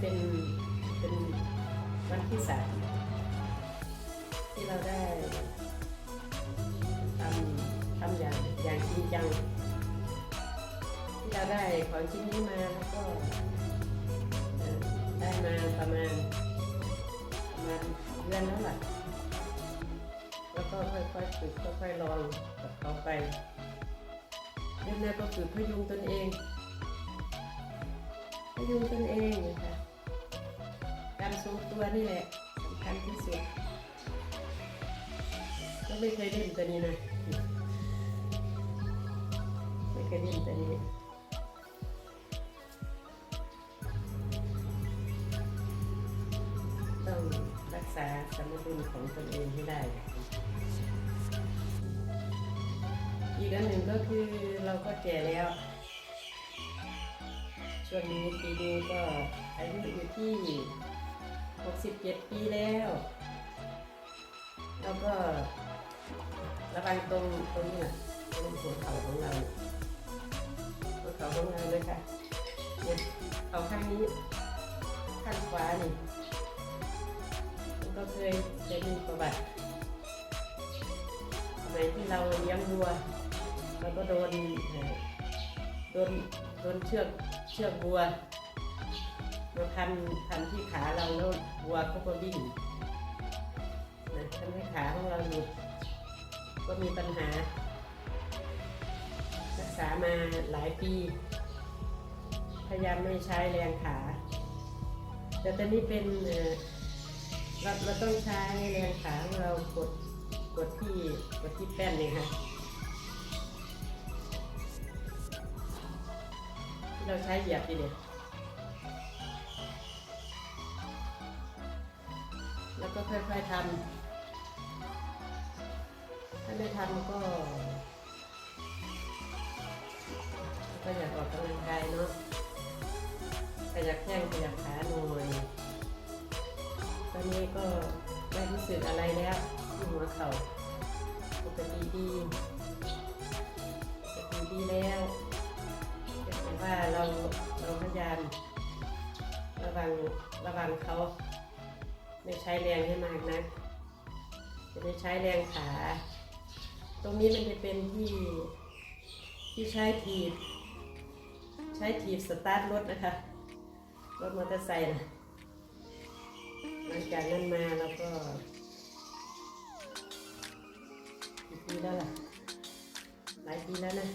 เป็นเป็นวันที่สามที่เราได้ทำทำอย่างอย่างจริงจังที่เราได้ของชิ้นนี้มาแล้วก็ได้มาประมาณประมาณเดือนแล้วล่ะแล้วก็ค่อยๆฝึกค่อยๆลองกับเขาไปเรื่องแรกก็ฝึกพยุงตนเองพยุงตนเองนะคะ การทรงตัวนี่แหละสำคัญที่สุดก็ไม่เคยเล่นตัวนี้นะไม่เคยเล่นตัวนี้ต้องรักษาสมดุลของตนเองให้ได้ อีกอันหนึ่งก็คือเราก็แก่แล้ว ช่วงนี้ปีนี้ก็อายุอยู่ที่ 67 ปีแล้ว แล้วก็ระวังตรงตรงนี้แหละตรงหัวเข่าของเราหัวเข่าของเราเลยค่ะเนี่ยเข่าข้างนี้ข้างขวานี่ก็เคยเคยมีประวัติสมัยที่เราเลี้ยงวัวเราก็โดนโดนโดนเชือกเชือกวัว มาพันพันที่ขาเราแล้ววัวเขาก็วิ่งนะทำให้ขาของเราหลุดก็มีปัญหา รักษามาหลายปี พยายามไม่ใช้แรงขา แต่ตอนนี้เป็นเราเราต้องใช้แรงขาของเรากดกดที่กดที่แป้นเนี่ยค่ะเราใช้เหยียบนี่เนี่ย ก็ค่อยๆทำถ้าไม่ทำก็ ก็อยากออกกำลังกายเนาะขยับแข้งขยับขาหน่อยตอนนี้ก็ไม่รู้สึกอะไรแล้วหัวเข่าปกติดีปกติดีแล้วแต่ว่าเราเราพยายามระวังระวังเขา ไม่ใช้แรงให้มากนะจะได้ใช้แรงขา ตรงนี้มันจะเป็นที่ที่ใช้ถีบ ใช้ถีบสตาร์ทรถนะคะ รถมอเตอร์ไซค์นะหลังจากนั้นมาเราก็กี่ปีแล้วล่ะ หลายปีแล้วนะ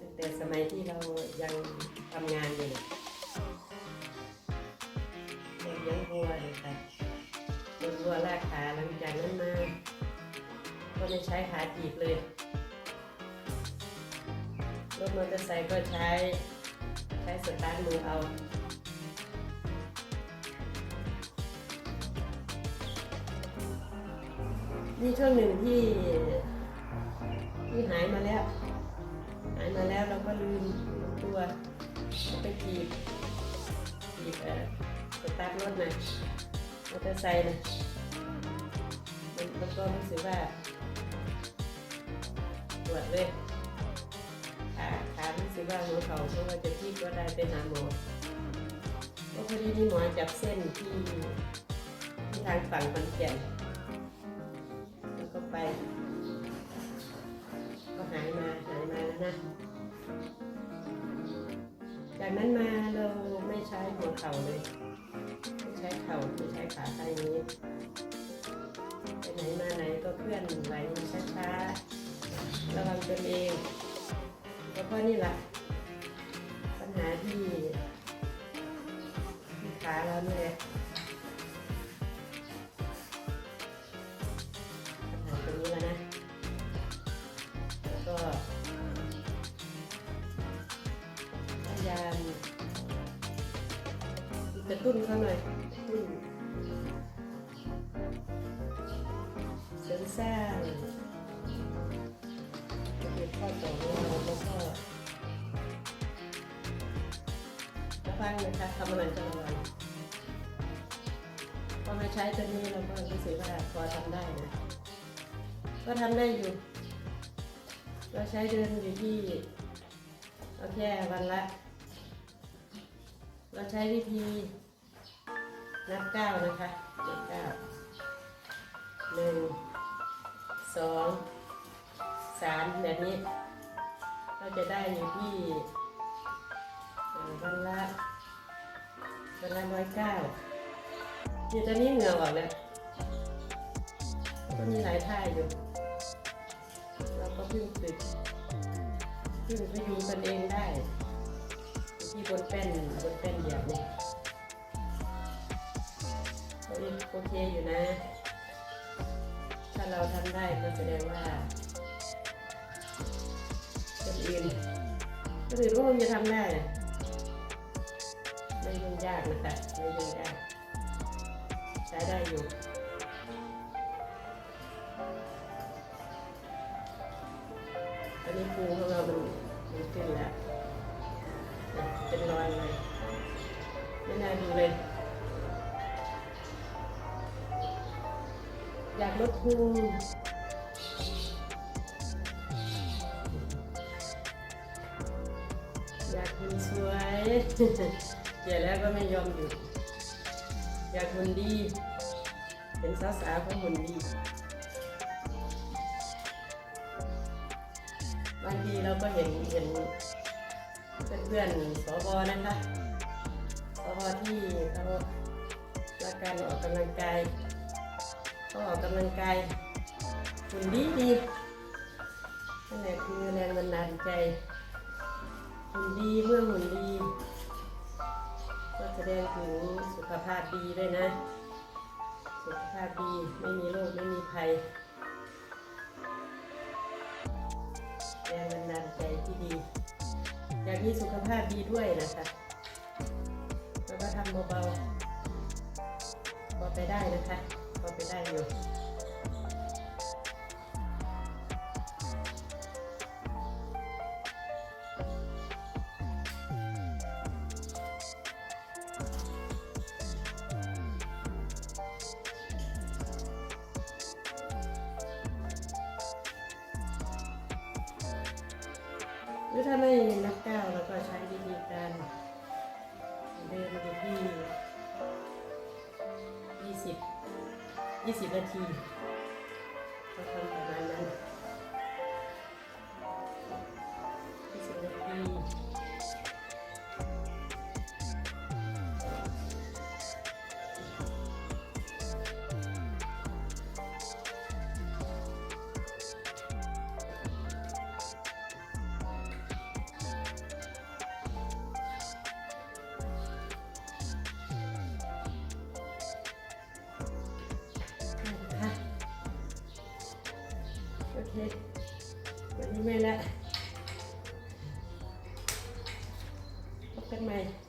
ตั้งแต่สมัยที่เรายังทำงานอยู่ รถวัวเลยค่ะรัวลากขาหลังจากนั้นมาก็ไม่ใช้ขาจีบเลยรถมอเตอร์ไซค์ก็ใช้ใช้สตาร์ทมือเอามีช่วงหนึ่งที่ที่หายมาแล้ว หายมาแล้วเราก็ลืมตัวไปจีบ ตาร์ทรถนะมอเตอร์ไซค์นะมันแล้วก็รู้สึกว่าปวดเลยขาขารู้สึกว่าหัวเข่าเพราะว่าจะที่ก็ได้ไปหาหมอก็พอดีมีหมอจับเส้นที่ที่ทางฝั่งขอนแก่นแล้วก็ไป ก็หายมาหายมาแล้วนะ จากนั้นมาเราไม่ใช้หัวเข่าเลย ก็เคลื่อนไหวช้าๆระวังตัวเอง แล้วก็นี่แหละปัญหาที่ที่ขาเรานี่แหละปัญหาตรงนี้แล้วนะ แล้วก็พยายามกระตุ้นเขาหน่อย กระตุ้นเสริมสร้างระเบียบข้อต่อของเราแล้วก็ระวังนะคะทำอะไรก็ระวังพอมาใช้ตัวนี้เราก็รู้สึกว่าพอทำได้นะก็ทำได้อยู่ เราใช้เดินอยู่ที่เอาแค่วันละ เราใช้วิธีนับเก้านะคะนับเก้าหนึ่ง สองสามแบบนี้ก็จะได้อยู่ที่เอ่อวันละวันละร้อยเก้าอยู่ตอนนี้เหงื่อออกแล้วก็มีหลายท่าอยู่ เราก็เพิ่งฝึกเพิ่งพยุงตนเองได้ ที่บนแป้นบนแป้นเหยียบเนี่ยก็ยังโอเคอยู่นะถ้า เราทำได้ก็แสดงว่าคนอื่นคนอื่นก็คงจะทำได้ไม่ยุ่งยากนะคะไม่ยุ่งยากใช้ได้อยู่อันนี้ปูของเรามันมันขึ้นแล้วเป็นรอยเลยไม่น่าดูเลย อยากลดพุงอยากหุ่นสวยเดี๋ยวแล้วก็ไม่ยอมหยุดอยากหุ่นดี เป็นสาวๆก็หุ่นดีบางทีเราก็เห็นเห็นเพื่อนๆสบนะคะสบที่เขารักการออกกำลังกาย เขาออกกำลังกายหุ่นดีดีนั่นแหละคือแรงบันดาลใจหุ่นดีเมื่อหุ่นดี ก็แสดงถึงสุขภาพดีด้วยนะ สุขภาพดีไม่มีโรคไม่มีภัยแรงบันดาลใจที่ดีอยากมีสุขภาพดีด้วยนะคะแล้วก็ทำเบาๆพอไปได้นะคะ พอไปได้อยู่หรือถ้าไม่นับก้าวเราก็ใช้วิ ยี่สิบน โอเควันนี้